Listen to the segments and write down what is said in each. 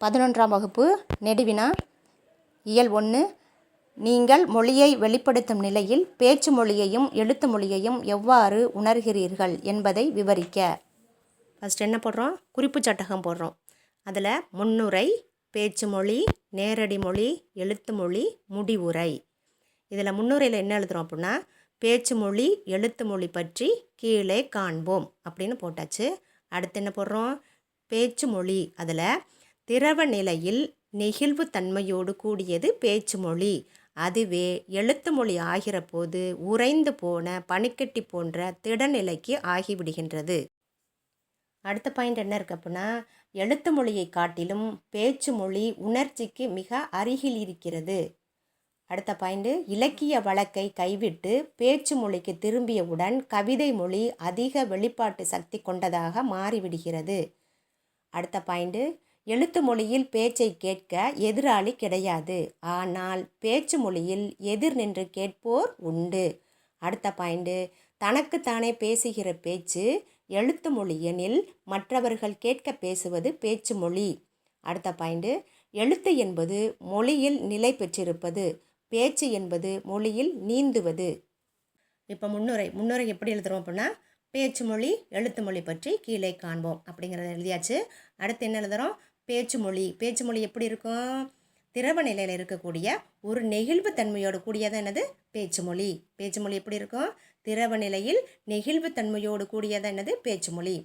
பதினொன்றாம் வகுப்பு நெடுவினா. இயல் ஒன்று நீங்கள் மொழியை வெளிப்படுத்தும் நிலையில் பேச்சு மொழியையும் எழுத்து மொழியையும் எவ்வாறு உணர்கிறீர்கள் என்பதை விவரிக்க. ஃபஸ்ட் என்ன போடுறோம்? குறிப்பு சட்டகம் போடுறோம். அதில் முன்னுரை பேச்சு மொழி நேரடி மொழி எழுத்து மொழி முடிவுரை. இதில் முன்னுரையில் என்ன எழுதுகிறோம் அப்படின்னா பேச்சு மொழி எழுத்து மொழி பற்றி கீழே காண்போம் அப்படின்னு போட்டாச்சு. அடுத்து என்ன போடுறோம்? பேச்சு மொழி. அதில் திரவ நிலையில் நெகிழ்வு தன்மையோடு கூடியது பேச்சு மொழி அதுவே எழுத்து மொழி ஆகிற போது உறைந்து போன பனிக்கட்டி போன்ற திடநிலைக்கு ஆகிவிடுகின்றது. அடுத்த பாயிண்ட் என்ன இருக்கு அப்படின்னா எழுத்து மொழியை காட்டிலும் பேச்சு மொழி உணர்ச்சிக்கு மிக அருகில் இருக்கிறது. அடுத்த பாயிண்ட் இலக்கிய வழக்கை கைவிட்டு பேச்சு மொழிக்கு திரும்பியவுடன் கவிதை மொழி அதிக வெளிப்பாட்டு சக்தி கொண்டதாக மாறிவிடுகிறது. அடுத்த பாயிண்ட் எழுத்து மொழியில் பேச்சை கேட்க எதிராளி கிடையாது. ஆனால் பேச்சு மொழியில் எதிர் நின்று கேட்போர் உண்டு. அடுத்த பாயிண்ட். தனக்குத்தானே பேசுகிற பேச்சு எழுத்து மொழி எனில் மற்றவர்கள் கேட்க பேசுவது பேச்சு மொழி. அடுத்த பாயிண்ட்டு எழுத்து என்பது மொழியில் நிலை பெற்றிருப்பது பேச்சு என்பது மொழியில் நீந்துவது. இப்போ முன்னுரை முன்னுரை எப்படி எழுதுறோம் அப்படின்னா பேச்சு மொழி எழுத்து மொழி பற்றி கீழே காண்போம் அப்படிங்கிறத எழுதியாச்சு. அடுத்து என்ன எழுதுகிறோம் பேச்சு மொழி பேச்சு மொழி எப்படி இருக்கும்? திரவ நிலையில் இருக்கக்கூடிய ஒரு நெகிழ்வு தன்மையோடு கூடியதான் என்னது? பேச்சு மொழி பேச்சு மொழி எப்படி இருக்கும்? திரவ நிலையில் நெகிழ்வு தன்மையோடு கூடியதான் என்னது? பேச்சு மொழி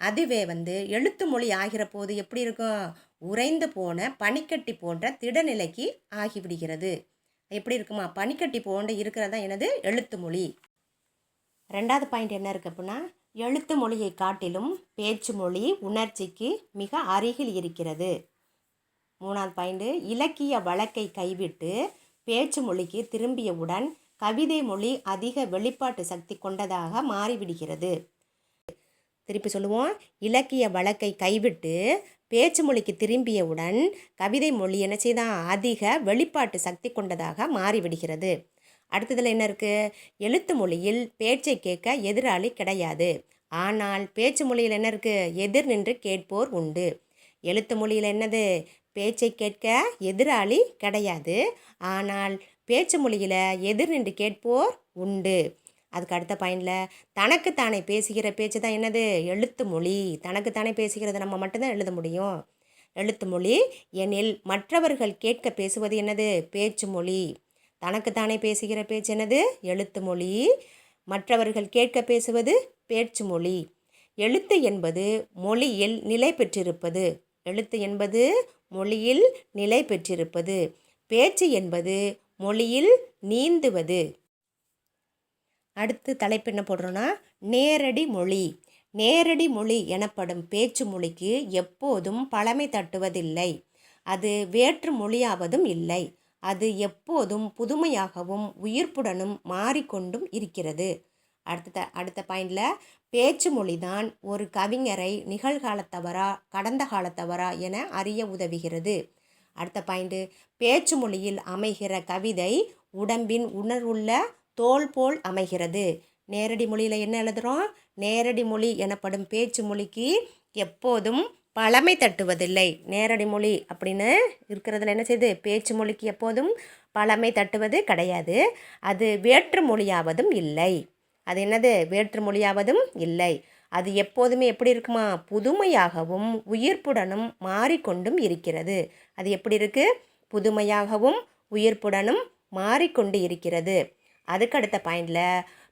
அதுவே வந்து எழுத்து மொழி ஆகிற போது எப்படி இருக்கும்? உறைந்து போன பனிக்கட்டி போன்ற திடநிலைக்கு ஆகிவிடுகிறது. எப்படி இருக்குமா? பனிக்கட்டி போன்ற இருக்கிறதா எனது எழுத்து மொழி. ரெண்டாவது பாயிண்ட் என்ன இருக்குது அப்படின்னா எழுத்து மொழியை காட்டிலும் பேச்சு மொழி உணர்ச்சிக்கு மிக அருகில் இருக்கிறது. மூணாவது பாயிண்ட் இலக்கிய வழக்கை கைவிட்டு பேச்சு மொழிக்கு திரும்பியவுடன் கவிதை மொழி அதிக வெளிப்பாட்டு சக்தி கொண்டதாக மாறிவிடுகிறது. திருப்பி சொல்லுவோம். இலக்கிய வழக்கை கைவிட்டு பேச்சு மொழிக்கு திரும்பியவுடன் கவிதை மொழி என்ன செய்தான்? அதிக வெளிப்பாட்டு சக்தி கொண்டதாக மாறிவிடுகிறது. அடுத்ததில் என்ன இருக்குது எழுத்து மொழியில் பேச்சை கேட்க எதிராளி கிடையாது. ஆனால் பேச்சு மொழியில் என்ன இருக்குது எதிர் நின்று கேட்போர் உண்டு. எழுத்து மொழியில் என்னது? பேச்சை கேட்க எதிராளி கிடையாது. ஆனால் பேச்சு மொழியில் எதிர் நின்று கேட்போர் உண்டு. அதுக்கு அடுத்த பாயிண்டில் தனக்குத்தானே பேசுகிற பேச்சு தான் என்னது? எழுத்து மொழி. தனக்குத்தானே பேசுகிறத நம்ம மட்டும்தான் எழுத முடியும். எழுத்து மொழி எனில் மற்றவர்கள் கேட்க பேசுவது என்னது? பேச்சு மொழி. தனக்குத்தானே பேசுகிற பேச்சு எழுத்து மொழி. மற்றவர்கள் கேட்க பேசுவது பேச்சு மொழி. எழுத்து என்பது மொழியில் நிலை பெற்றிருப்பது. எழுத்து என்பது மொழியில் நிலை பெற்றிருப்பது. பேச்சு என்பது மொழியில் நீந்துவது. அடுத்து தலைப்பு என்ன போடுறோன்னா நேரடி மொழி. நேரடி மொழி எனப்படும் பேச்சு மொழிக்கு எப்போதும் பழமை தட்டுவதில்லை. அது வேற்று மொழியாவதும் இல்லை. அது எப்போதும் புதுமையாகவும் உயிர்ப்புடனும் மாறிக்கொண்டும் இருக்கிறது. அடுத்த அடுத்த பாயிண்டில் பேச்சு மொழிதான் ஒரு கவிஞரை நிகழ்காலத்தவரா கடந்த காலத்தவரா என அறிய உதவுகிறது. அடுத்த பாயிண்ட்டு பேச்சு மொழியில் அமைகிற கவிதை உடம்பின் உணர்வுள்ள தோல் போல் அமைகிறது. நேரடி மொழியில் என்ன எழுதுகிறோம் நேரடி மொழி எனப்படும் பேச்சு மொழிக்கு எப்போதும் பழமை தட்டுவதில்லை. நேரடி மொழி அப்படின்னு இருக்கிறதுல என்ன செய்யுது பேச்சு மொழிக்கு எப்போதும் பழமை தட்டுவது கிடையாது. அது வேற்று மொழியாவதும் இல்லை. அது என்னது? வேற்று மொழியாவதும் இல்லை. அது எப்போதுமே எப்படி இருக்குமா? புதுமையாகவும் உயிர்ப்புடனும் மாறிக்கொண்டும் இருக்கிறது. அது எப்படி இருக்குது புதுமையாகவும் உயிர்ப்புடனும் மாறிக்கொண்டு இருக்கிறது. அதுக்கு அடுத்த பாயிண்டில்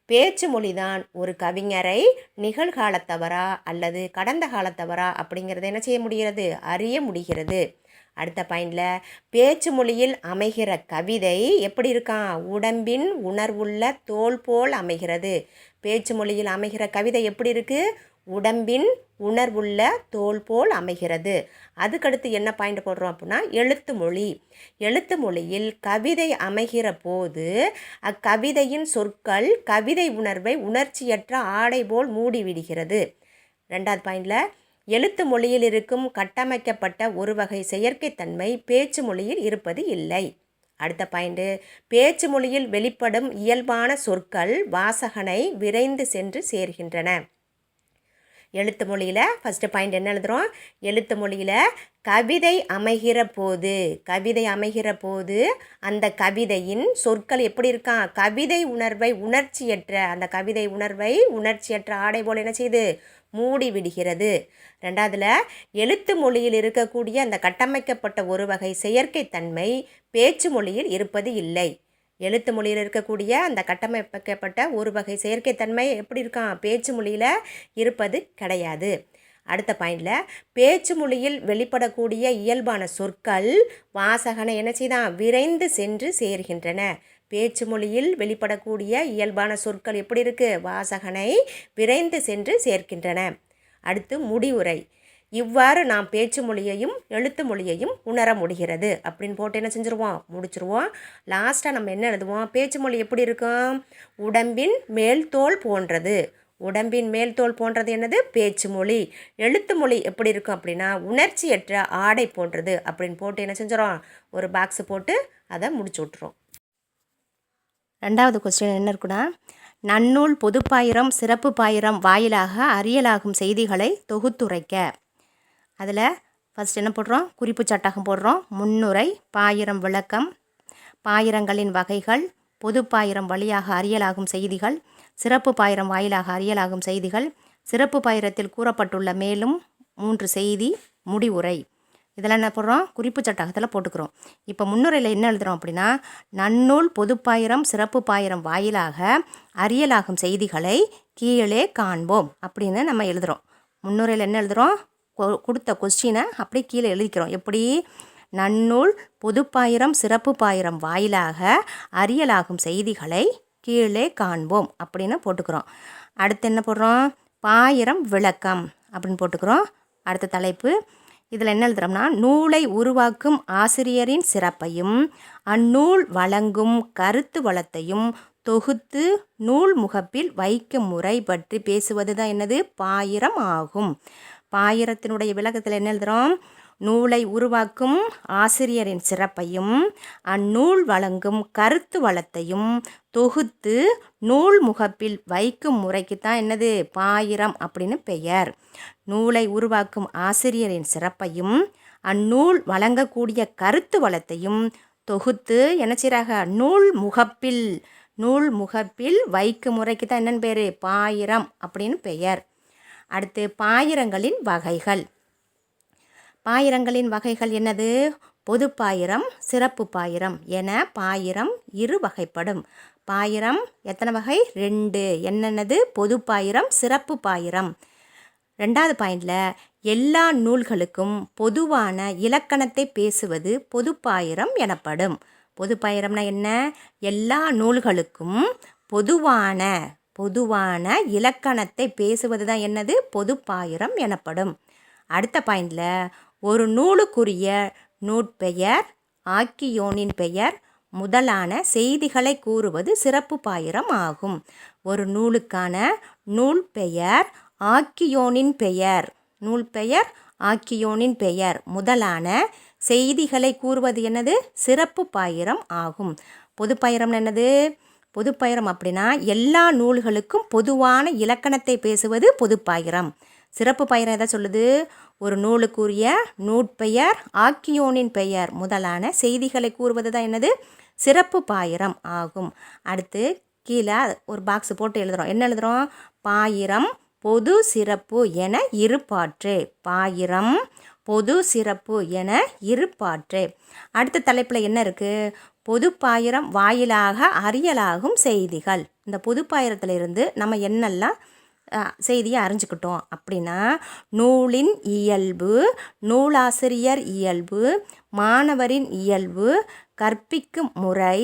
பேச்சு மொழி தான் ஒரு கவிஞரை நிகழ்காலத்தவரா அல்லது கடந்த காலத்தவரா அப்படிங்கிறத என்ன செய்ய முடிகிறது? அறிய முடிகிறது. அடுத்த பாயிண்டில் பேச்சு மொழியில் அமைகிற கவிதை எப்படி இருக்கான் உடம்பின் உணர்வுள்ள தோல் போல் அமைகிறது. பேச்சு மொழியில் அமைகிற கவிதை எப்படி இருக்குது உடம்பின் உணர்வுள்ள தோல் போல் அமைகிறது. அதுக்கடுத்து என்ன பாயிண்ட் போடுறோம் அப்படின்னா எழுத்து மொழி. எழுத்து மொழியில் கவிதை அமைகிற போது அக்கவிதையின் சொற்கள் கவிதை உணர்வை உணர்ச்சியற்ற ஆடை போல் மூடிவிடுகிறது. ரெண்டாவது பாயிண்டில் எழுத்து மொழியில் இருக்கும் கட்டமைக்கப்பட்ட ஒரு வகை செயற்கைத்தன்மை பேச்சு மொழியில் இருப்பது இல்லை. அடுத்த பாயிண்ட்டு பேச்சு மொழியில் வெளிப்படும் இயல்பான சொற்கள் வாசகனை விரைந்து சென்று சேர்கின்றன. எழுத்து மொழியில் ஃபஸ்ட்டு பாயிண்ட் என்ன எழுதுகிறோம் எழுத்து மொழியில் கவிதை அமைகிற போது கவிதை அமைகிற போது அந்த கவிதையின் சொற்கள் எப்படி இருக்கான் கவிதை உணர்வை உணர்ச்சியற்ற அந்த கவிதை உணர்வை உணர்ச்சியற்ற ஆடை போல் என்ன செய்யுது மூடி விடுகிறது. ரெண்டாவதுல எழுத்து மொழியில் இருக்கக்கூடிய அந்த கட்டமைக்கப்பட்ட ஒரு வகை செயற்கை தன்மை பேச்சு மொழியில் இருப்பது இல்லை. எழுத்து மொழியில் இருக்கக்கூடிய அந்த கட்டமைக்கப்பட்ட ஒரு வகை செயற்கைத்தன்மை எப்படி இருக்கான் பேச்சு மொழியில் இருப்பது கிடையாது. அடுத்த பாயிண்டில் பேச்சு மொழியில் வெளிப்படக்கூடிய இயல்பான சொற்கள் வாசகனை என்ன செய்தான் விரைந்து சென்று சேர்கின்றன. பேச்சு மொழியில் வெளிப்படக்கூடிய இயல்பான சொற்கள் எப்படி இருக்குது வாசகனை விரைந்து சென்று சேர்க்கின்றன. அடுத்து முடிவுரை. இவ்வாறு நாம் பேச்சு மொழியையும் எழுத்து மொழியையும் உணர முடிகிறது. அப்படின்னு போட்டு என்ன செஞ்சுருவோம்? முடிச்சிருவோம். லாஸ்ட்டாக நம்ம என்ன எழுதுவோம்? பேச்சு மொழி எப்படி இருக்கும்? உடம்பின் மேல் தோல் போன்றது. உடம்பின் மேல் தோல் போன்றது என்னது? பேச்சு மொழி. எழுத்து மொழி எப்படி இருக்கும் அப்படின்னா உணர்ச்சியற்ற ஆடை போன்றது. அப்படின்னு போட்டு என்ன செஞ்சிடும் ஒரு பாக்ஸ் போட்டு அதை முடிச்சு விட்ருவோம் ரெண்டாவது கொஸ்டின் என்ன இருக்குன்னா நன்னூல் பொதுப்பாயிரம் சிறப்பு பாயிரம் வாயிலாக அறியலாகும் செய்திகளை தொகுத்துரைக்க. அதில் ஃபஸ்ட் என்ன போடுறோம்? குறிப்பு சட்டகம் போடுறோம். முன்னுரை பாயிரம் விளக்கம் பாயிரங்களின் வகைகள் பொது பாயிரம் வழியாக அறியலாகும் செய்திகள் சிறப்பு பாயிரம் வாயிலாக அறியலாகும் செய்திகள் சிறப்பு பாயிரத்தில் கூறப்பட்டுள்ள மேலும் மூன்று செய்தி முடிவுரை. இதெல்லாம் என்ன போடுறோம்? குறிப்பு சட்டகத்தில் போட்டுக்கிறோம். இப்போ முன்னுரையில் என்ன எழுதுகிறோம் அப்படின்னா நன்னூல் பொதுப்பாயிரம் சிறப்பு பாயிரம் வாயிலாக அறியலாகும் செய்திகளை கீழே காண்போம் அப்படின்னு நம்ம எழுதுகிறோம் முன்னுரையில் என்ன எழுதுகிறோம் கொடுத்த கொஸ்டினை அப்படியே கீழே எழுதிக்கிறோம். எப்படி? நன்னூல் பொதுப்பாயிரம் சிறப்பு பாயிரம் வாயிலாக அறியலாகும் செய்திகளை கீழே காண்போம் அப்படின்னு போட்டுக்கிறோம். அடுத்து என்ன போடுறோம்? பாயிரம் விளக்கம் அப்படின்னு போட்டுக்கிறோம். அடுத்த தலைப்பு இதில் என்ன எழுதுறோம்னா நூலை உருவாக்கும் ஆசிரியரின் சிறப்பையும் அந்நூல் வழங்கும் கருத்து வளத்தையும் தொகுத்து நூல் முகப்பில் வைக்கும் முறை பற்றி பேசுவது தான் என்னது? பாயிரம் ஆகும். பாயிரத்தினுடைய விளக்கத்தில் என்ன எழுதுகிறோம் நூலை உருவாக்கும் ஆசிரியரின் சிறப்பையும் அந்நூல் வழங்கும் கருத்து வளத்தையும் தொகுத்து நூல் முகப்பில் வைக்கும் முறைக்கு தான் என்னது? பாயிரம் அப்படின்னு பெயர். நூலை உருவாக்கும் ஆசிரியரின் சிறப்பையும் அந்நூல் வழங்கக்கூடிய கருத்து வளத்தையும் தொகுத்து என்ன செய்கிறாங்க நூல் முகப்பில் நூல் முகப்பில் வைக்கும் முறைக்கு தான் என்னென்னு பேர்? பாயிரம் அப்படின்னு பெயர். அடுத்து பாயிரங்களின் வகைகள். பாயிரங்களின் வகைகள் என்னது? பொது பாயிரம் சிறப்பு பாயிரம் என பாயிரம் இரு வகைப்படும். பாயிரம் எத்தனை வகை? ரெண்டு. என்னென்னது? பொது பாயிரம் சிறப்பு பாயிரம். ரெண்டாவது பாயிண்டில் எல்லா நூல்களுக்கும் பொதுவான இலக்கணத்தை பேசுவது பொதுப்பாயிரம் எனப்படும். பொதுப்பாயிரம்னா என்ன? எல்லா நூல்களுக்கும் பொதுவான பொதுவான இலக்கணத்தை பேசுவது தான் என்னது? பொதுப்பாயிரம் எனப்படும். அடுத்த பாயிண்டில் ஒரு நூலுக்குரிய நூற்பெயர் ஆக்கியோனின் பெயர் முதலான செய்திகளை கூறுவது சிறப்பு பாயிரம் ஆகும். ஒரு நூலுக்கான நூல் பெயர் ஆக்கியோனின் பெயர் நூல் பெயர் ஆக்கியோனின் பெயர் முதலான செய்திகளை கூறுவது என்னது? சிறப்பு பாயிரம் ஆகும். பொதுப்பாயிரம் என்னது? பொதுப்பாயிரம் அப்படின்னா எல்லா நூல்களுக்கும் பொதுவான இலக்கணத்தை பேசுவது பொதுப்பாயிரம் சிறப்பு பயிரம் எதை சொல்லுது? ஒரு நூலுக்குரிய நூற்பெயர் ஆக்கியோனின் பெயர் முதலான செய்திகளை கூறுவது தான் என்னது? சிறப்பு பாயிரம் ஆகும். அடுத்து கீழே ஒரு பாக்ஸ் போட்டு எழுதுகிறோம் என்ன எழுதுகிறோம் பாயிரம் பொது சிறப்பு என இருப்பாற்று. பாயிரம் பொது சிறப்பு என இருப்பாற்று. அடுத்த தலைப்பில் என்ன இருக்குது பொதுப்பாயிரம் வாயிலாக அறியலாகும் செய்திகள். இந்த பொதுப்பாயிரத்திலிருந்து நம்ம என்னெல்லாம் செய்தியை அறிஞ்சுக்கிட்டோம் அப்படின்னா நூலின் இயல்பு நூலாசிரியர் இயல்பு மாணவரின் இயல்பு கற்பிக்கும் முறை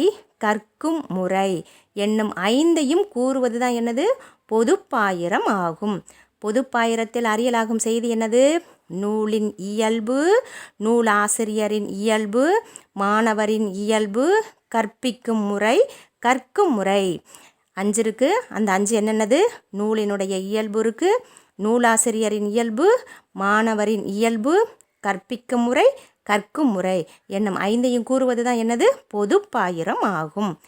கற்கும் முறை என்னும் ஐந்தையும் கூறுவது தான் என்னது? பொதுப்பாயிரம் ஆகும். பொதுப்பாயிரத்தில் அறியலாகும் செய்தி என்னது? நூலின் இயல்பு நூலாசிரியரின் இயல்பு மாணவரின் இயல்பு கற்பிக்கும் முறை கற்கும் முறை. அஞ்சு இருக்குது அந்த அஞ்சு என்னென்னது? நூலினுடைய இயல்பு இருக்குது நூலாசிரியரின் இயல்பு மாணவரின் இயல்பு கற்பிக்கும் முறை கற்கும் முறை. என்னும் ஐந்தையும் கூறுவது தான் என்னது? பொதுப்பாயிரம் ஆகும்.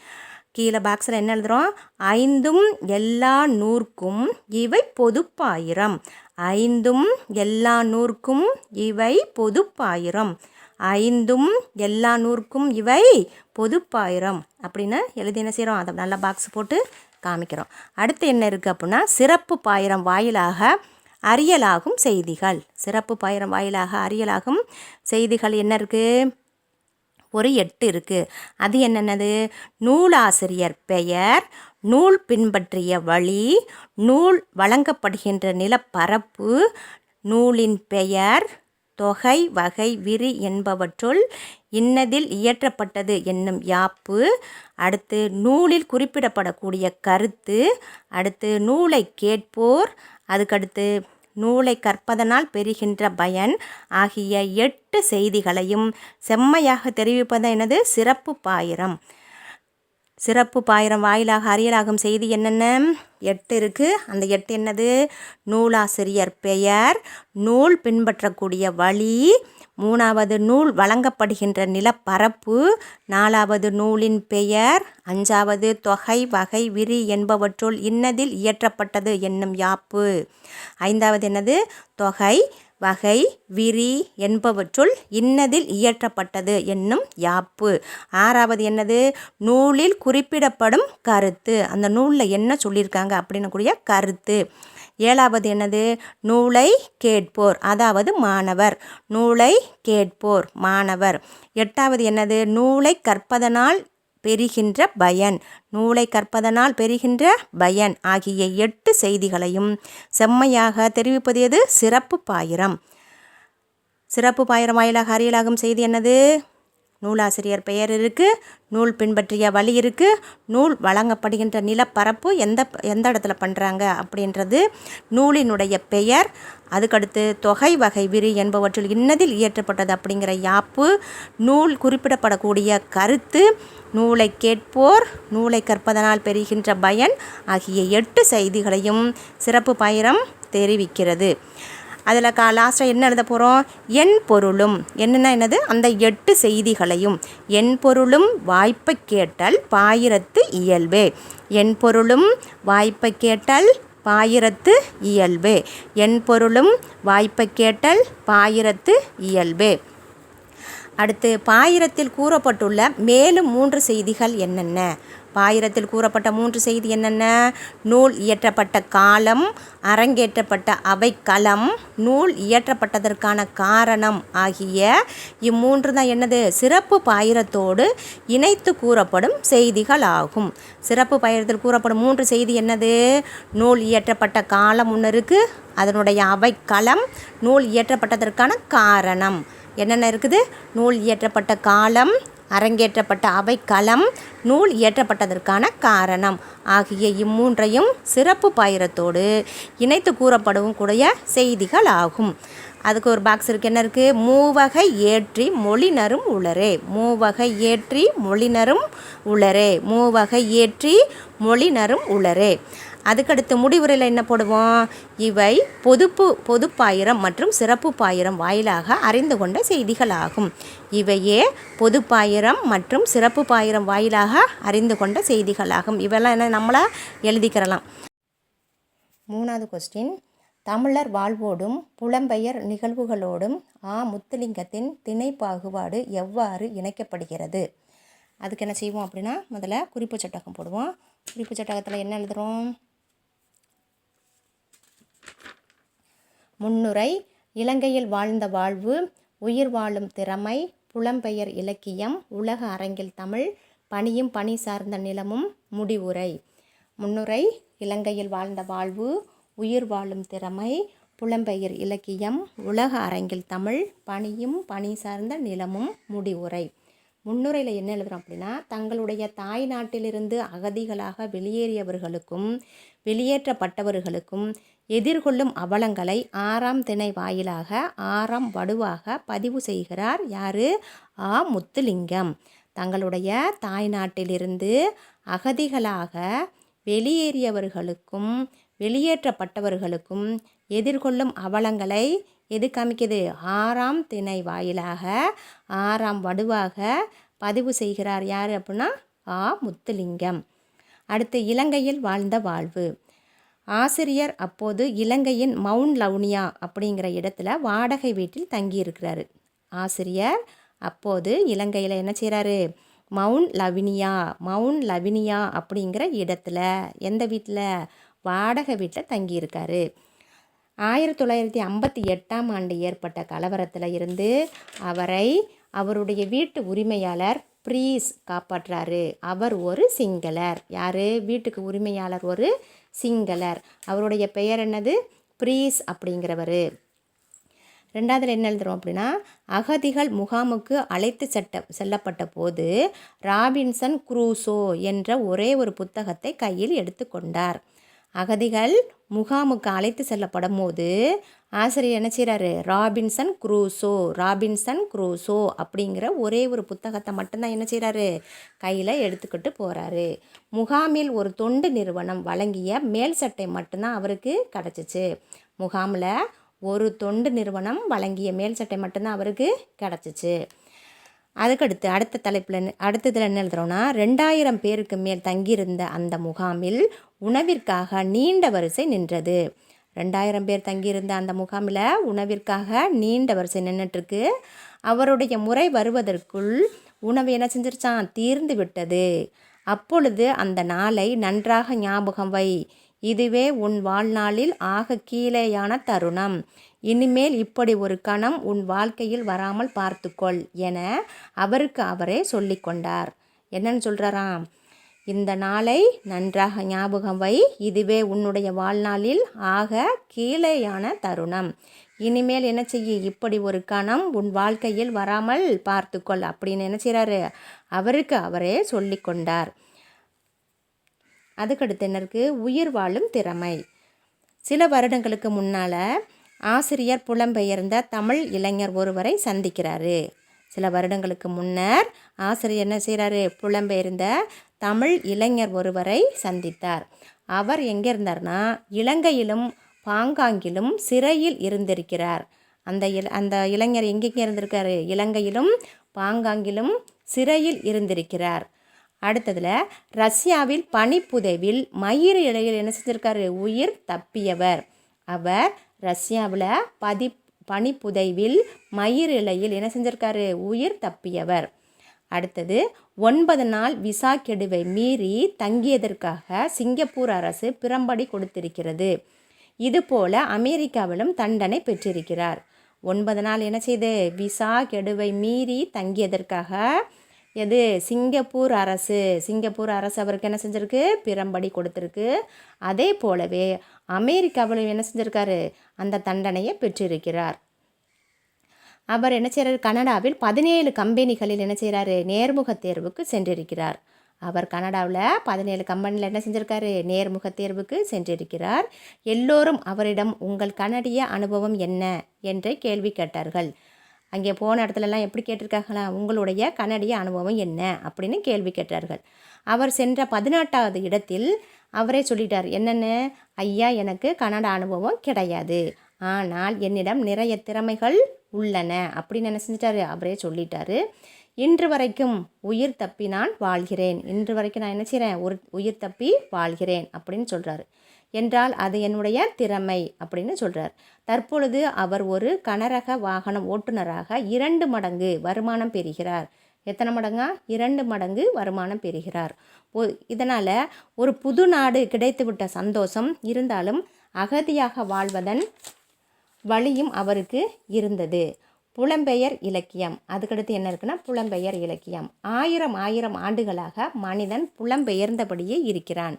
கீழே பாக்ஸில் என்ன எழுதுகிறோம் ஐந்தும் எல்லா நூற்கும் இவை பொதுப்பாயிரம். ஐந்தும் எல்லா நூற்கும் இவை பொதுப்பாயிரம். ஐந்தும் எல்லா நூற்கும் இவை பொதுப்பாயிரம். அப்படின்னு எழுதி என்ன செய்கிறோம் அதை நல்லா பாக்ஸ் போட்டு காமிக்கிறோம். அடுத்து என்ன இருக்குது அப்படின்னா சிறப்பு பாயிரம் வாயிலாக அறியலாகும் செய்திகள். சிறப்பு பாயிரம் வாயிலாக அறியலாகும் செய்திகள் என்ன இருக்குது ஒரு எட்டு இருக்குது அது என்னென்னது? நூலாசிரியர் பெயர் நூல் பின்பற்றிய வழி நூல் வழங்கப்படுகின்ற நிலப்பரப்பு நூலின் பெயர் தொகை வகை விரி என்பவற்றுள் இன்னதில் இயற்றப்பட்டது என்னும் யாப்பு அடுத்து நூலில் குறிப்பிடப்படக்கூடிய கருத்து அடுத்து நூலை கேட்போர் அதுக்கடுத்து நூலை கற்பதனால் பெறுகின்ற பயன் ஆகிய எட்டு செய்திகளையும் செம்மையாக தெரிவிப்பது எனது சிறப்பு பாயிரம். சிறப்பு பாயிரம் வாயிலாக அறியலாகும் செய்தி என்னென்ன? எட்டு இருக்குது அந்த எட்டு என்னது? நூலாசிரியர் பெயர். நூல் பின்பற்றக்கூடிய வழி. மூணாவது நூல் வழங்கப்படுகின்ற நிலப்பரப்பு நாலாவது நூலின் பெயர் அஞ்சாவது தொகை வகை விரி என்பவற்றுள் இன்னதில் இயற்றப்பட்டது என்னும் யாப்பு. ஐந்தாவது என்னது? தொகை வகை விரி என்பவற்றுள் இன்னதில் இயற்றப்பட்டது என்னும் யாப்பு. ஆறாவது என்னது? நூலில் குறிப்பிடப்படும் கருத்து. அந்த நூலில் என்ன சொல்லியிருக்காங்க? அப்படின்னு கூடிய கருத்து. ஏழாவது என்னது? நூலை கேட்போர். அதாவது மாணவர். நூலை கேட்போர். மாணவர். எட்டாவது என்னது? நூலை கற்பதனால் பெறுகின்ற பயன். நூலை கற்பதனால் பெறுகின்ற பயன் ஆகிய எட்டு செய்திகளையும் செம்மையாக தெரிவிப்பது எது? சிறப்பு பாயிரம். சிறப்பு பாயிரம் வாயிலாக அறியலாகும் செய்தி என்னது? நூலாசிரியர் பெயர் இருக்குது நூல் பின்பற்றிய வழி இருக்குது நூல் வழங்கப்படுகின்ற நிலப்பரப்பு எந்த எந்த இடத்துல பண்ணுறாங்க அப்படின்றது நூலினுடைய பெயர் அதுக்கடுத்து தொகை வகை விரி என்பவற்றில் இன்னதில் இயற்றப்பட்டது அப்படிங்கிற யாப்பு நூல் குறிப்பிடப்படக்கூடிய கருத்து நூலை கேட்போர் நூலை கற்பதனால் பெறுகின்ற பயன் ஆகிய எட்டு செய்திகளையும் சிறப்பு பயிரம் தெரிவிக்கிறது. அதில் கா லாஸ்ட்டாக என்ன எழுத போகிறோம் என் பொருளும். என்னென்ன என்னது? அந்த எட்டு செய்திகளையும். என் பொருளும் வாய்ப்பை கேட்டல் பாயிரத்து இயல்பே. என் பொருளும் வாய்ப்பை கேட்டல் பாயிரத்து இயல்பே. என் பொருளும் வாய்ப்பை கேட்டல் பாயிரத்து இயல்பே. அடுத்து பாயிரத்தில் கூறப்பட்டுள்ள மேலும் மூன்று செய்திகள் என்னென்ன? பாயிரத்தில் கூறப்பட்ட மூன்று செய்தி என்னென்ன? நூல் இயற்றப்பட்ட காலம் அரங்கேற்றப்பட்ட அவைக்களம் நூல் இயற்றப்பட்டதற்கான காரணம் ஆகிய இம்மூன்று தான் என்னது? சிறப்பு பாயிரத்தோடு இணைத்து கூறப்படும் செய்திகள் ஆகும். சிறப்பு பாயிரத்தில் கூறப்படும் மூன்று செய்தி என்னது? நூல் இயற்றப்பட்ட காலம் ஒன்று இருக்குது அதனுடைய அவைக்களம் நூல் இயற்றப்பட்டதற்கான காரணம். என்னென்ன இருக்குது? நூல் இயற்றப்பட்ட காலம் அரங்கேற்றப்பட்ட அவைக்களம் நூல் இயற்றப்பட்டதற்கான காரணம். ஆகிய இம்மூன்றையும் சிறப்பு பாயிரத்தோடு இணைத்து கூறப்படவும் கூடிய செய்திகள் ஆகும் அதுக்கு ஒரு பாக்ஸ் இருக்குது என்ன இருக்குது மூவகை ஏற்றி மொழினரும் உளரே. மூவகை ஏற்றி மொழினரும் உளரே. மூவகை ஏற்றி மொழினரும் உளரே. அதுக்கடுத்து முடிவுரையில் என்ன போடுவோம்? இவை பொதுப்பு பொதுப்பாயிரம் மற்றும் சிறப்பு பாயிரம் வாயிலாக அறிந்து கொண்ட செய்திகளாகும். இவையே இவையே பொதுப்பாயிரம் மற்றும் சிறப்பு பாயிரம் வாயிலாக அறிந்து கொண்ட செய்திகளாகும். இவெல்லாம் என்ன? நம்மளா எழுதிக்கிறலாம். மூணாவது கொஸ்டின் தமிழர் வாழ்வோடும் புலம்பெயர் நிகழ்வுகளோடும் ஆ முத்துலிங்கத்தின் திணை பாகுபாடு எவ்வாறு இணைக்கப்படுகிறது? அதுக்கு என்ன செய்வோம் அப்படின்னா முதல்ல குறிப்பு சட்டகம் போடுவோம். குறிப்பு சட்டகத்தில் என்ன எழுதுகிறோம் முன்னுரை இலங்கையில் வாழ்ந்த வாழ்வு உயிர் வாழும் திறமை புலம்பெயர் இலக்கியம் உலக அரங்கில் தமிழ் பணியும் பணி சார்ந்த நிலமும் முடிவுரை. முன்னுரை இலங்கையில் வாழ்ந்த வாழ்வு உயிர் வாழும் திறமை புலம்பெயர் இலக்கியம் உலக அரங்கில் தமிழ் பணியும் பணி சார்ந்த நிலமும் முடிவுரை. முன்னுரையில் என்ன எழுதுகிறோம் அப்படின்னா தங்களுடைய தாய் நாட்டிலிருந்து அகதிகளாக வெளியேறியவர்களுக்கும் வெளியேற்றப்பட்டவர்களுக்கும் எதிர்கொள்ளும் அவலங்களை ஆறாம் திணை வாயிலாக ஆறாம் வடுவாக பதிவு செய்கிறார் யாரு? ஆ. முத்துலிங்கம். தங்களுடைய தாய்நாட்டிலிருந்து அகதிகளாக வெளியேறியவர்களுக்கும் வெளியேற்றப்பட்டவர்களுக்கும் எதிர்கொள்ளும் அவலங்களை எது காமிக்குது? ஆறாம் திணை வாயிலாக ஆறாம் வடுவாக பதிவு செய்கிறார் யார் அப்படின்னா? ஆ. முத்துலிங்கம். அடுத்து இலங்கையில் வாழ்ந்த வாழ்வு. ஆசிரியர் அப்போது இலங்கையின் மவுண்ட் லவுனியா அப்படிங்கிற இடத்துல வாடகை வீட்டில் தங்கியிருக்கிறாரு. ஆசிரியர் அப்போது இலங்கையில் என்ன செய்கிறாரு மவுண்ட் லவினியா மவுண்ட் லவினியா அப்படிங்கிற இடத்துல எந்த வீட்டில் வாடகை வீட்டில் தங்கியிருக்காரு. ஆயிரத்தி தொள்ளாயிரத்தி ஐம்பத்தி எட்டாம் ஆண்டு ஏற்பட்ட கலவரத்தில் இருந்து அவரை அவருடைய வீட்டு உரிமையாளர் ப்ரீஸ் காப்பாற்றுறாரு அவர் ஒரு சிங்களர். யார்? வீட்டுக்கு உரிமையாளர் ஒரு சிங்களர். அவருடைய பெயர் என்னது? ப்ரீஸ் அப்படிங்கிறவர். ரெண்டாவதில் என்ன எழுதுறோம் அப்படின்னா அகதிகள் முகாமுக்கு அழைத்து செட்ட செல்லப்பட்ட போது ராபின்சன் குரூசோ என்ற ஒரே ஒரு புத்தகத்தை கையில் எடுத்துக்கொண்டார். அகதிகள் முகாமுக்கு அழைத்து செல்லப்படும் போது ஆசிரியர் என்ன செய்கிறாரு ராபின்சன் குரூசோ ராபின்சன் குரூசோ அப்படிங்கிற ஒரே ஒரு புத்தகத்தை மட்டும்தான் என்ன செய்கிறாரு கையில் எடுத்துக்கிட்டு போகிறாரு முகாமில் ஒரு தொண்டு நிறுவனம் வழங்கிய மேல் சட்டை மட்டும்தான் அவருக்கு கிடச்சிச்சு. முகாமில் ஒரு தொண்டு நிறுவனம் வழங்கிய மேல் சட்டை மட்டும்தான் அவருக்கு கிடச்சிச்சு. அதுக்கடுத்து அடுத்த தலைப்பில் அடுத்ததில் என்ன எழுதுறோன்னா ரெண்டாயிரம் பேருக்கு மேல் தங்கியிருந்த அந்த முகாமில் உணவிற்காக நீண்ட வரிசை நின்றது. ரெண்டாயிரம் பேர் தங்கியிருந்த அந்த முகாமில் உணவிற்காக நீண்ட வரிசை நின்றுட்டுருக்கு அவருடைய முறை வருவதற்குள் உணவு என்ன செஞ்சிருச்சான் தீர்ந்து விட்டது. அப்பொழுது அந்த நாளை நன்றாக ஞாபகம் வை. இதுவே உன் வாழ்நாளில் ஆக கீழேயான தருணம். இனிமேல் இப்படி ஒரு கணம் உன் வாழ்க்கையில் வராமல் பார்த்துக்கொள் என அவருக்கு அவரே சொல்லிக்கொண்டார் என்னன்னு சொல்கிறாராம் இந்த நாளை நன்றாக ஞாபகம் வை. இதுவே உன்னுடைய வாழ்நாளில் ஆக கீழேயான தருணம். இனிமேல் என்ன செய்ய? இப்படி ஒரு கணம் உன் வாழ்க்கையில் வராமல் பார்த்துக்கொள் அப்படின்னு என்ன செய்கிறாரு அவருக்கு அவரே சொல்லிக்கொண்டார் அதுக்கடுத்து என்னருக்கு உயிர் வாழும் திறமை. சில வருடங்களுக்கு முன்னால் ஆசிரியர் புலம்பெயர்ந்த தமிழ் இளைஞர் ஒருவரை சந்திக்கிறாரு. சில வருடங்களுக்கு முன்னர் ஆசிரியர் என்ன செய்கிறாரு புலம்பெயர்ந்த தமிழ் இளைஞர் ஒருவரை சந்தித்தார். அவர் எங்கே இருந்தார்னா இலங்கையிலும் பாங்காங்கிலும் சிறையில் இருந்திருக்கிறார். அந்த இல அந்த இளைஞர் எங்கெங்கே இருந்திருக்காரு? இலங்கையிலும் பாங்காங்கிலும் சிறையில் இருந்திருக்கிறார். அடுத்ததில் ரஷ்யாவில் பனிப்புதைவில் மயிறு இலையில் என்ன செஞ்சிருக்காரு? உயிர் தப்பியவர். அவர் ரஷ்யாவில் பதி பனிப்புதைவில் மயிர் இலையில் என்ன செஞ்சிருக்காரு? உயிர் தப்பியவர். அடுத்தது ஒன்பது நாள் விசா கெடுவை மீறி தங்கியதற்காக சிங்கப்பூர் அரசு பிறம்படி கொடுத்திருக்கிறது. இதுபோல அமெரிக்காவிலும் தண்டனை பெற்றிருக்கிறார். ஒன்பது நாள் என்ன செய்து? விசா கெடுவை மீறி தங்கியதற்காக எது? சிங்கப்பூர் அரசு. சிங்கப்பூர் அரசு அவருக்கு என்ன செஞ்சுருக்கு? பிறம்படி கொடுத்துருக்கு. அதே போலவே அமெரிக்காவிலும் என்ன செஞ்சுருக்காரு? அந்த தண்டனையை பெற்றிருக்கிறார். அவர் என்ன செய்கிறார் கனடாவில் பதினேழு கம்பெனிகளில் என்ன செய்கிறாரு நேர்முக தேர்வுக்கு சென்றிருக்கிறார். அவர் கனடாவில் பதினேழு கம்பெனியில் என்ன செஞ்சுருக்காரு? நேர்முக தேர்வுக்கு சென்றிருக்கிறார். எல்லோரும் அவரிடம் உங்கள் கனடிய அனுபவம் என்ன? என்று கேள்வி கேட்டார்கள். அங்கே போன இடத்துலலாம் எப்படி கேட்டிருக்காங்களா? உங்களுடைய கனடிய அனுபவம் என்ன? அப்படின்னு கேள்வி கேட்டார்கள். அவர் சென்ற பதினெட்டாவது இடத்தில் அவரே சொல்லிட்டார் என்னென்ன? ஐயா எனக்கு கனடா அனுபவம் கிடையாது. ஆனால் என்னிடம் நிறைய திறமைகள் உள்ளன. அப்படின்னு என்ன செஞ்சிட்டாரு? அவரே சொல்லிட்டாரு இன்று வரைக்கும் உயிர் தப்பி நான் வாழ்கிறேன். இன்று வரைக்கும் நான் என்ன செய்கிறேன் ஒரு உயிர் தப்பி வாழ்கிறேன். அப்படின்னு சொல்கிறாரு என்றால் அது என்னுடைய திறமை அப்படின்னு சொல்கிறார் தற்பொழுது அவர் ஒரு கனரக வாகனம் ஓட்டுநராக இரண்டு மடங்கு வருமானம் பெறுகிறார். எத்தனை மடங்கா? இரண்டு மடங்கு வருமானம் பெறுகிறார். இதனால் ஒரு புது நாடு கிடைத்துவிட்ட சந்தோஷம் இருந்தாலும் அகதியாக வாழ்வதன் வழியும் அவருக்கு இருந்தது. புலம்பெயர் இலக்கியம். அதுக்கடுத்து என்ன இருக்குன்னா புலம்பெயர் இலக்கியம். ஆயிரம் ஆயிரம் ஆண்டுகளாக மனிதன் புலம்பெயர்ந்தபடியே இருக்கிறான்.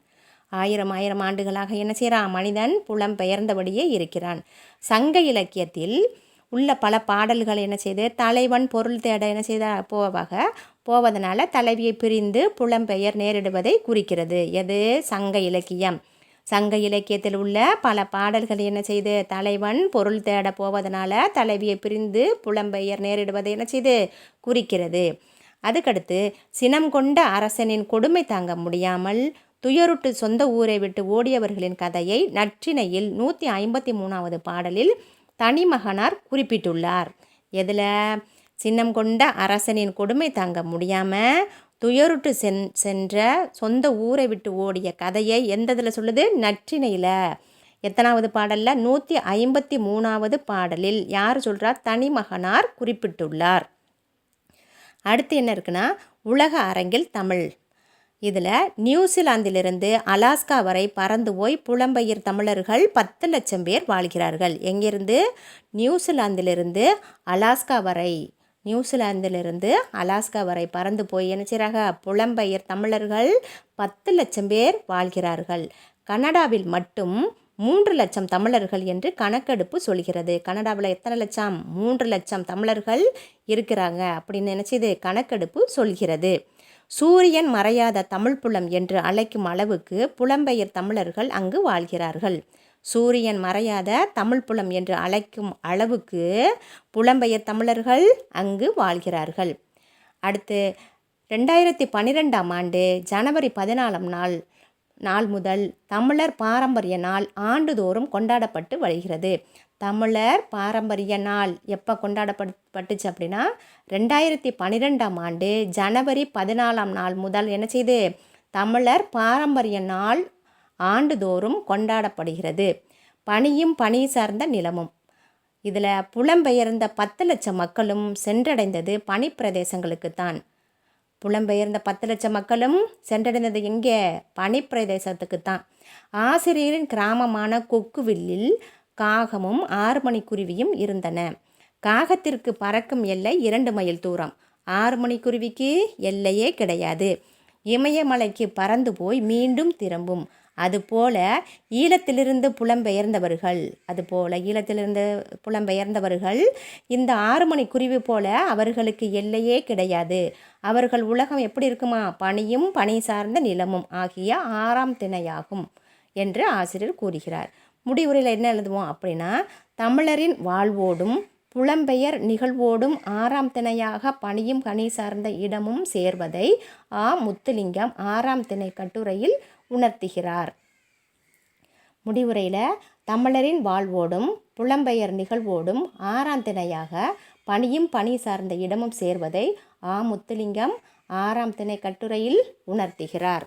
ஆயிரம் ஆயிரம் ஆண்டுகளாக என்ன செய்கிறான்? மனிதன் புலம்பெயர்ந்தபடியே இருக்கிறான். சங்க இலக்கியத்தில் உள்ள பல பாடல்கள் என்ன செய்து தலைவன் பொருள் தேட என்ன செய்த போவாக போவதனால தலைவியை பிரிந்து புலம்பெயர் நேரிடுவதை குறிக்கிறது. எது? சங்க இலக்கியம். சங்க இலக்கியத்தில் உள்ள பல பாடல்கள் என்ன செய்து தலைவன் பொருள் தேட போவதனால தலைவியை பிரிந்து புலம்பெயர் நேரிடுவதை என்ன செய்து குறிக்கிறது. அதுக்கடுத்து சினம் கொண்ட அரசனின் கொடுமை தாங்க முடியாமல் துயருட்டு சொந்த ஊரை விட்டு ஓடியவர்களின் கதையை நற்றினையில் நூற்றி ஐம்பத்தி மூணாவது பாடலில் தனிமகனார் குறிப்பிட்டுள்ளார். எதில்? சின்னம் கொண்ட அரசனின் கொடுமை தாங்க முடியாமல் துயருட்டு சென் சென்ற சொந்த ஊரை விட்டு ஓடிய கதையை எந்த இதில் சொல்லுது? நற்றினையில். எத்தனாவது பாடலில்? நூற்றி ஐம்பத்தி மூணாவது பாடலில் யார் சொல்கிறார் தனிமகனார் குறிப்பிட்டுள்ளார். அடுத்து என்ன இருக்குன்னா உலக அரங்கில் தமிழ். இதில் நியூசிலாந்திலிருந்து அலாஸ்கா வரை பறந்து போய் புலம்பெயர் தமிழர்கள் பத்து லட்சம் பேர் வாழ்கிறார்கள். எங்கிருந்து? நியூசிலாந்திலிருந்து அலாஸ்கா வரை. நியூசிலாந்திலிருந்து அலாஸ்கா வரை பறந்து போய் என்ன செய்கிறாங்க புலம்பெயர் தமிழர்கள் பத்து லட்சம் பேர் வாழ்கிறார்கள். கனடாவில் மட்டும் மூன்று லட்சம் தமிழர்கள் என்று கணக்கெடுப்பு சொல்கிறது. கனடாவில் எத்தனை லட்சம்? மூன்று லட்சம் தமிழர்கள் இருக்கிறாங்க அப்படின்னு நினச்சிது கணக்கெடுப்பு சொல்கிறது. சூரியன் மறையாத தமிழ் புலம் என்று அழைக்கும் அளவுக்கு புலம்பெயர் தமிழர்கள் அங்கு வாழ்கிறார்கள். சூரியன் மறையாத தமிழ் புலம் என்று அழைக்கும் அளவுக்கு புலம்பெயர் தமிழர்கள் அங்கு வாழ்கிறார்கள். அடுத்து ரெண்டாயிரத்தி பன்னிரெண்டாம் ஆண்டு ஜனவரி பதினாலாம் நாள் நாள் முதல் தமிழர் பாரம்பரிய நாள் ஆண்டுதோறும் கொண்டாடப்பட்டு வருகிறது. தமிழர் பாரம்பரிய நாள் எப்போ கொண்டாடப்பட்டுச்சு அப்படின்னா ரெண்டாயிரத்தி பன்னிரெண்டாம் ஆண்டு ஜனவரி பதினாலாம் நாள் முதல் என்ன செய்து? தமிழர் பாரம்பரிய நாள் ஆண்டுதோறும் கொண்டாடப்படுகிறது. பனியும் பனி சார்ந்த நிலமும். இதில் புலம்பெயர்ந்த பத்து லட்சம் மக்களும் சென்றடைந்தது பனிப்பிரதேசங்களுக்கு தான். புலம்பெயர்ந்த பத்து லட்சம் மக்களும் சென்றடைந்தது எங்கே? பனிப்பிரதேசத்துக்கு தான். ஆசிரியரின் கிராமமான கொக்குவில்லில் காகமும் ஆறு இருந்தன. காகத்திற்கு பறக்கும் எல்லை இரண்டு மைல் தூரம். ஆறு எல்லையே கிடையாது. இமயமலைக்கு பறந்து போய் மீண்டும் திரும்பும். அதுபோல ஈழத்திலிருந்து புலம்பெயர்ந்தவர்கள் அதுபோல ஈழத்திலிருந்து புலம்பெயர்ந்தவர்கள் இந்த ஆறு மணி குருவி போல அவர்களுக்கு எல்லையே கிடையாது. அவர்கள் உலகம் எப்படி இருக்குமா? பனியும் பனி சார்ந்த நிலமும் ஆகிய ஆறாம் திணையாகும் என்று ஆசிரியர் கூறுகிறார். முடிவுரையில் என்ன எழுதுவோம் அப்படின்னா தமிழரின் வாழ்வோடும் புலம்பெயர் நிகழ்வோடும் ஆறாம் திணையாக பணியும் கனி சார்ந்த இடமும் சேர்வதை ஆ. முத்துலிங்கம் ஆறாம் திணை கட்டுரையில் உணர்த்துகிறார். முடிவுரையில் தமிழரின் வாழ்வோடும் புலம்பெயர் நிகழ்வோடும் ஆறாம் திணையாக பணியும் பனி சார்ந்த இடமும் சேர்வதை ஆ. முத்துலிங்கம் ஆறாம் திணை கட்டுரையில் உணர்த்துகிறார்.